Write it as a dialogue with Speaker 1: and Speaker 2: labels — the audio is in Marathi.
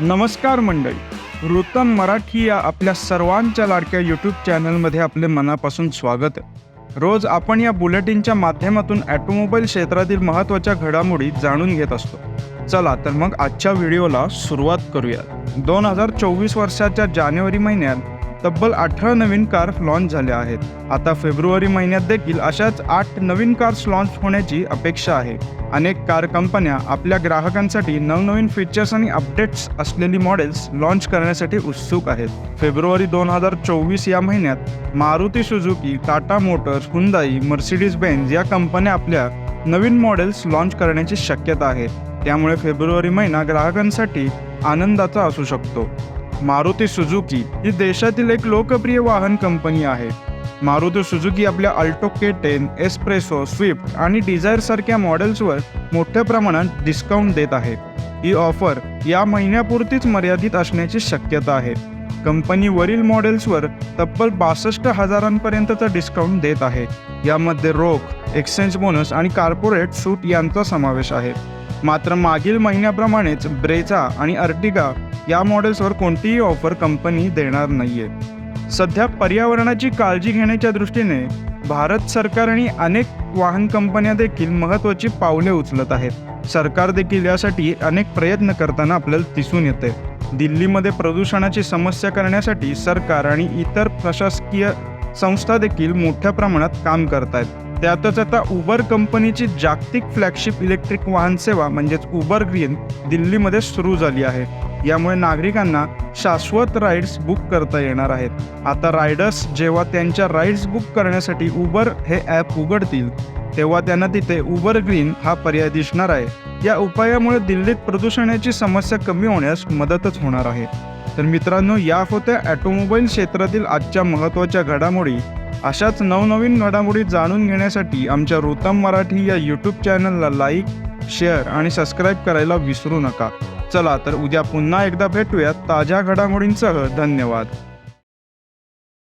Speaker 1: नमस्कार मंडळी. वृत्तम मराठी या आपल्या सर्वांच्या लाडक्या यूट्यूब चॅनलमध्ये आपले मनापासून स्वागत आहे. रोज आपण या बुलेटिनच्या माध्यमातून ॲटोमोबाईल क्षेत्रातील महत्त्वाच्या घडामोडी जाणून घेत असतो. चला तर मग आजच्या व्हिडिओला सुरुवात करूया दोन हजार चोवीस वर्षाच्या जानेवारी महिन्यात तब्बल अठरा नवीन कार लॉन्च झाल्या आहेत. आता फेब्रुवारी महिन्यात देखील अशाच आठ नवीन कार्स लॉन्च होण्याची अपेक्षा आहे. अनेक कार कंपन्या आपल्या ग्राहकांसाठी नवनवीन फीचर्स आणि अपडेट्स असलेली मॉडेल्स लॉन्च करण्यासाठी उत्सुक आहेत. फेब्रुवारी दोन हजार चोवीस या महिन्यात Maruti Suzuki Tata motors Hyundai Mercedes Benz या कंपन्या आपल्या नवीन मॉडेल्स लॉन्च करण्याची शक्यता आहे. त्यामुळे फेब्रुवारी महिना ग्राहकांसाठी आनंदाचा असू शकतो. मारुती सुझुकी ही देशातील एक लोकप्रिय वाहन कंपनी आहे. मारुती सुझुकी आपल्या Alto K ten Espresso Swift आणि डिझायर सारख्या मॉडेल्सवर मोठ्या प्रमाणात डिस्काउंट देत आहे. ही ऑफर या महिन्यापुरतीच मर्यादित असण्याची शक्यता आहे. कंपनी वरील मॉडेल्सवर तब्बल बासष्ट हजारांपर्यंतचा डिस्काउंट देत आहे. यामध्ये रोख एक्सचेंज बोनस आणि कार्पोरेट सूट यांचा समावेश आहे. मात्र मागील महिन्याप्रमाणेच ब्रेझा आणि अर्टिगा या मॉडेल्सवर कोणतीही ऑफर कंपनी देणार नाहीये. सध्या पर्यावरणाची काळजी घेण्याच्या दृष्टीने भारत सरकार आणि अनेक वाहन कंपन्या देखील महत्त्वाची पावले उचलत आहेत. सरकार देखील यासाठी अनेक प्रयत्न करताना आपल्याला दिसून येते. दिल्लीमध्ये प्रदूषणाची समस्या करण्यासाठी सरकार आणि इतर प्रशासकीय संस्था देखील मोठ्या प्रमाणात काम करत आहेत त्यातच आता उबर कंपनीची जागतिक फ्लॅगशिप इलेक्ट्रिक वाहन सेवा म्हणजेच उबर ग्रीन दिल्लीमध्ये सुरू झाली आहे. यामुळे नागरिकांना शाश्वत राईड्स बुक करता येणार आहेत. आता रायडर्स जेव्हा त्यांच्या राईड्स बुक करण्यासाठी उबर हे ॲप उघडतील तेव्हा त्यांना तिथे उबर ग्रीन हा पर्याय दिसणार आहे. या उपायामुळे दिल्लीत प्रदूषणाची समस्या कमी होण्यास मदतच होणार आहे. तर मित्रांनो या होत्या ॲटोमोबाईल क्षेत्रातील आजच्या महत्त्वाच्या घडामोडी. अशाच नवनवीन घडामोडी जाणून घेण्यासाठी आमच्या रोतम मराठी या यूट्यूब चॅनलला लाईक शेअर आणि सबस्क्राईब करायला विसरू नका. चला तर उद्या पुन्हा एकदा भेटूयात ताज्या घडामोडींसह. धन्यवाद.